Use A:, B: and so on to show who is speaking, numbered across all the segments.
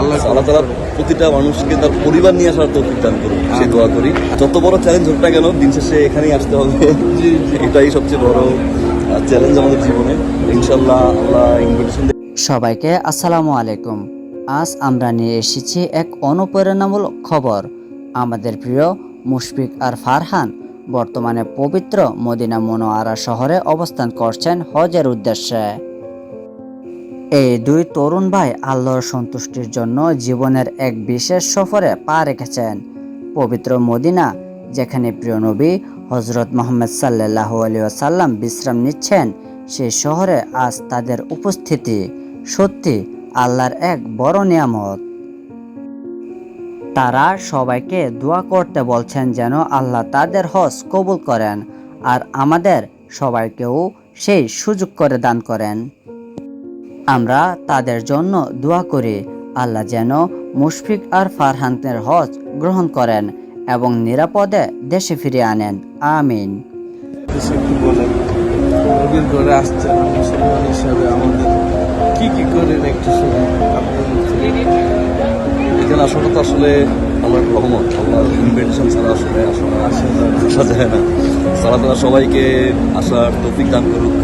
A: আল্লাহ
B: আল্লাহ তালা প্রতিটা মানুষকে তার পরিবার নিয়ে আসার তৌফিক দান করুন সেই দোয়া করি। যত বড় চ্যালেঞ্জ হোক না কেন দিন শেষে এখানেই আসতে হবে। এটাই সবচেয়ে বড় চ্যালেঞ্জ আমাদের জীবনে। ইনশাল্লাহ আল্লাহ ইনভিটেশন
C: সবাইকে আসসালামু আলাইকুম। আজ আমরা নিয়ে এসেছি এক অনুপ্রেরণামূলক খবর। আমাদের প্রিয় মুশফিক আর ফারহান বর্তমানে পবিত্র মদিনা মনোয়ারা শহরে অবস্থান করছেন হজের উদ্দেশ্যে। এই দুই তরুণ ভাই আল্লাহর সন্তুষ্টির জন্য জীবনের এক বিশেষ সফরে পা রেখেছেন। পবিত্র মদিনা, যেখানে প্রিয় নবী হজরত মোহাম্মদ সাল্লাহ আলী সাল্লাম বিশ্রাম নিচ্ছেন সেই শহরে আজ তাদের উপস্থিতি সত্যি আল্লাহর এক বড় নিয়ামত। তারা সবাইকে দোয়া করতে বলছেন যেন আল্লাহ তাদের হজ কবুল করেন আর আমাদের সবাইকেও সেই সুযোগ করে দান করেন। আমরা তাদের জন্য দোয়া করি, আল্লাহ যেন মুশফিক আর ফারহানের হজ গ্রহণ করেন এবং নিরাপদে দেশে ফিরে আনেন। আমিন।
A: কি কি করেন একটু
B: এখানে আসাটা তো আসলে আল্লাহর রহমত, আল্লাহর ইনভিটেশন ছাড়া আসলে আসলে।
A: আসা যায় না।
B: সারা সবাইকে আসার তৌফিক দান করুক।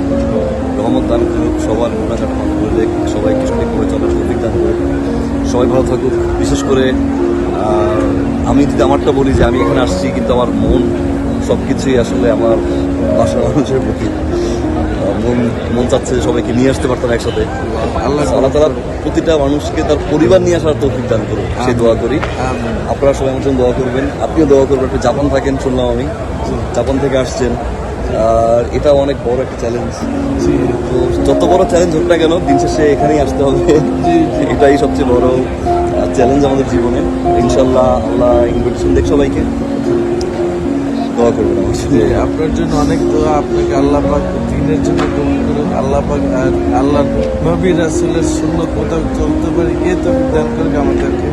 B: রহমত দান করুক সবার গুণাঘাট মাফ করে দেখ সবাইকে সঠিক করে চলার তৌফিক দান করুক সবাই ভালো থাকুক। বিশেষ করে আমি যদি আমারটা বলি যে আমি এখানে আসছি কিন্তু আমার মন সব কিছুই আসলে আমার বাসার মানুষের প্রতি মন মন চাচ্ছে সবাইকে নিয়ে আসতে পারতাম একসাথে।
A: আল্লাহ
B: আল্লাহ তালা প্রতিটা মানুষকে তার পরিবার নিয়ে আসার তৌফিক দান করুক। সেই দোয়া করি। আপনারা সবাই আমার জন্য দোয়া করবেন। আপনিও দোয়া করবেন। আপনি জাপান থাকেন শুনলাম আমি। জাপান থেকে আসছেন। আর এটা অনেক বড় একটা চ্যালেঞ্জ তো যত বড় চ্যালেঞ্জ হোক না কেন দিন শেষে এখানেই আসতে হবে। এটাই সবচেয়ে বড় চ্যালেঞ্জ আমাদের জীবনে। ইনশাল্লাহ আল্লাহ ইনভিটেশন দেখ সবাইকে। দোয়া করবেন
A: আপনার জন্য অনেক দোয়া। আপনাকে আল্লাহ পাক দিনের জন্য কবুল করুন। আল্লাহ পাক আর আল্লাহ নবী রাসূলের সুন্নত মোতাবেক চলতে পারি। এ তো দান করবে আমাদেরকে।